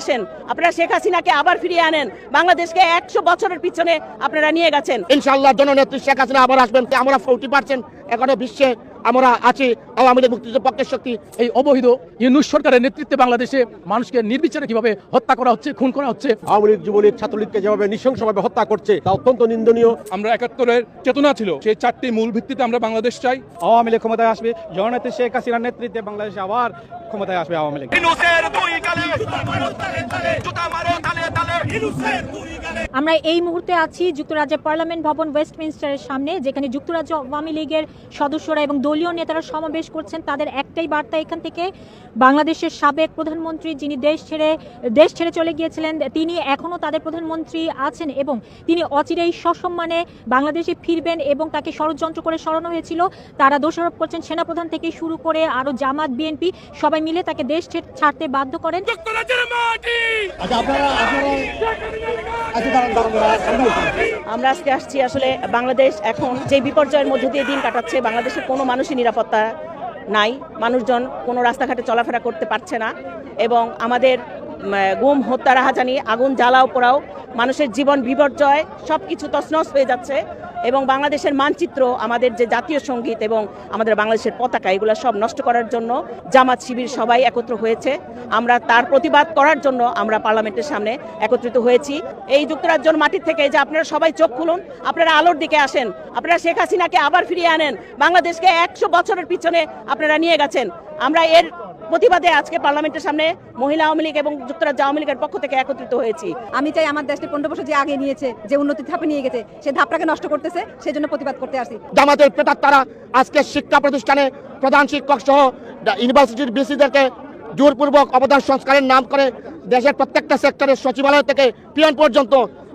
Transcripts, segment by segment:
আসেন। আপনারা শেখ হাসিনাকে আবার ফিরিয়ে আনেন। বাংলাদেশকে একশো বছরের পিছনে আপনারা নিয়ে গেছেন। ইনশাল্লাহ জননেত্রী শেখ হাসিনা আবার আসবেন। আমরা ফোর্টি পার্সেন্ট এখনও বিশ্বে আমরা আছি। আওয়ামী লীগ মুক্তিযুদ্ধ পক্ষের শক্তি এই অবৈধ ইউনুস সরকারের নেতৃত্বে বাংলাদেশে মানুষকে নির্বিচারে কীভাবে হত্যা করা হচ্ছে খুন করা হচ্ছে? আওয়ামী লীগ যুবলীগ ছাত্রলীগকে যেভাবে নৃশংসভাবে হত্যা করছে তা অত্যন্ত নিন্দনীয়। আমরা একাত্তরের চেতনা ছিল সেই চারটি মূল ভিত্তিতে আমরা বাংলাদেশ চাই। আওয়ামী লীগ ক্ষমতায় আসবে জননেত্রী শেখ হাসিনার নেতৃত্বে বাংলাদেশে আবার ক্ষমতায় আসবে আওয়ামী লীগ। আমরা এই মুহূর্তে আছি যুক্তরাজ্যের পার্লামেন্ট ভবন ওয়েস্টমিনস্টারের সামনে, যেখানে যুক্তরাজ্য আওয়ামী লীগের সদস্যরা এবং দলীয় নেতারা সমাবেশ করছেন। তাদের একটাই বার্তা এখান থেকে, বাংলাদেশের সাবেক প্রধানমন্ত্রী যিনি দেশ ছেড়ে দেশ ছেড়ে চলে গিয়েছিলেন, তিনি এখনও তাদের প্রধানমন্ত্রী আছেন এবং তিনি অচিরেই সসম্মানে বাংলাদেশে ফিরবেন এবং তাকে ষড়যন্ত্র করে সরানো হয়েছিল। তারা দোষারোপ করছেন, সেনাপ্রধান থেকে শুরু করে আরও জামাত, বিএনপি, সবাই মিলে তাকে দেশ ছাড়তে বাধ্য করেন। আমরা আজকে আসছি আসলে বাংলাদেশ এখন যে বিপর্যয়ের মধ্য দিয়ে দিন কাটাচ্ছে বাংলাদেশের কোনো মানুষই নিরাপত্তা নাই, মানুষজন কোনো রাস্তাঘাটে চলাফেরা করতে পারছে না এবং আমাদের গুম, হত্যা, রাহাজানি, আগুন, জ্বালাও পোড়াও, মানুষের জীবন বিপর্যয় সব কিছু তছনছ হয়ে যাচ্ছে। এবং বাংলাদেশের মানচিত্র, আমাদের যে জাতীয় সংগীত এবং আমাদের বাংলাদেশের পতাকা, এগুলো সব নষ্ট করার জন্য জামাত শিবির সবাই একত্র হয়েছে। আমরা তার প্রতিবাদ করার জন্য আমরা পার্লামেন্টের সামনে একত্রিত হয়েছি। এই যুক্তরাজ্যর মাটির থেকে যে আপনারা সবাই চোখ খুলুন, আপনারা আলোর দিকে আসেন, আপনারা শেখ হাসিনাকে আবার ফিরিয়ে আনেন, বাংলাদেশকে একশো বছরের পিছনে আপনারা নিয়ে গেছেন। আমরা এর প্রতিবাদে আজকে পার্লামেন্টের সামনে মহিলা আওয়ামী লীগ এবং যুক্তরাজ্য আওয়ামী লীগের পক্ষ থেকে একত্রিত হয়েছি। আমি চাই আমার দেশটি পনেরো বছর যে আগে নিয়েছে যে উন্নতির ধাপে নিয়ে গেছে সে ধাপটাকে নষ্ট করতেছে সেই জন্য প্রতিবাদ করতে আসি। জামাতের পেতার তারা আজকে শিক্ষা প্রতিষ্ঠানে প্রধান শিক্ষক সহ ইউনিভার্সিটির বিসিদেরকে জোরপূর্বক অবদান সংস্কারের নাম করে দেশের প্রত্যেকটা সেক্টরের সচিবালয় থেকে পিয়ন পর্যন্ত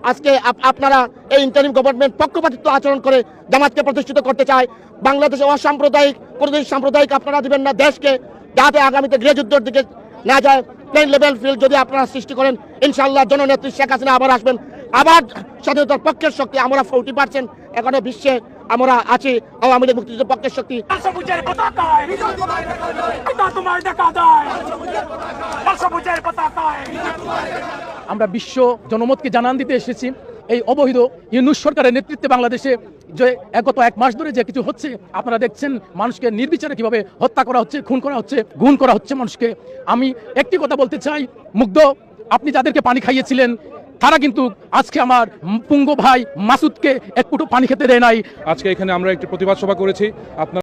আজকে আপনারা এই ইন্টারিম গভর্নমেন্ট পক্ষপাতিত্ব আচরণ করে জামাতকে প্রতিষ্ঠিত করতে চায়। বাংলাদেশে অসাম্প্রদায়িক কোনোদিন সাম্প্রদায়িক আপনারা দিবেন না দেশকে যাতে আগামীতে গৃহযুদ্ধের দিকে না যায়। প্লেন লেভেল ফিল্ড যদি আপনারা সৃষ্টি করেন ইনশাল্লাহ জননেত্রী শেখ হাসিনা আবার আসবেন। আবার স্বাধীনতার পক্ষের শক্তি আমরা ফোর্টি পার্সেন্ট এখনও বিশ্বে আমরা আছি আওয়ামী লীগ মুক্তিযুদ্ধ পক্ষের শক্তি। আমরা বিশ্ব জনমতকে জানান দিতে এসেছি। এই অবৈধ ইউনুস সরকারের নেতৃত্বে বাংলাদেশে যে গত এক মাস ধরে যে কিছু হচ্ছে, আপনারা দেখছেন মানুষকে নির্বিচারে কীভাবে হত্যা করা হচ্ছে, খুন করা হচ্ছে গুণ করা হচ্ছে মানুষকে। আমি একটি কথা বলতে চাই, মুগ্ধ, আপনি যাদেরকে পানি খাইয়েছিলেন, তারা কিন্তু আজকে আমার পুঙ্গ ভাই মাসুদকে এক ফুটো পানি খেতে দেয় নাই। আজকে এখানে আমরা একটি প্রতিবাদ সভা করেছি। আপনার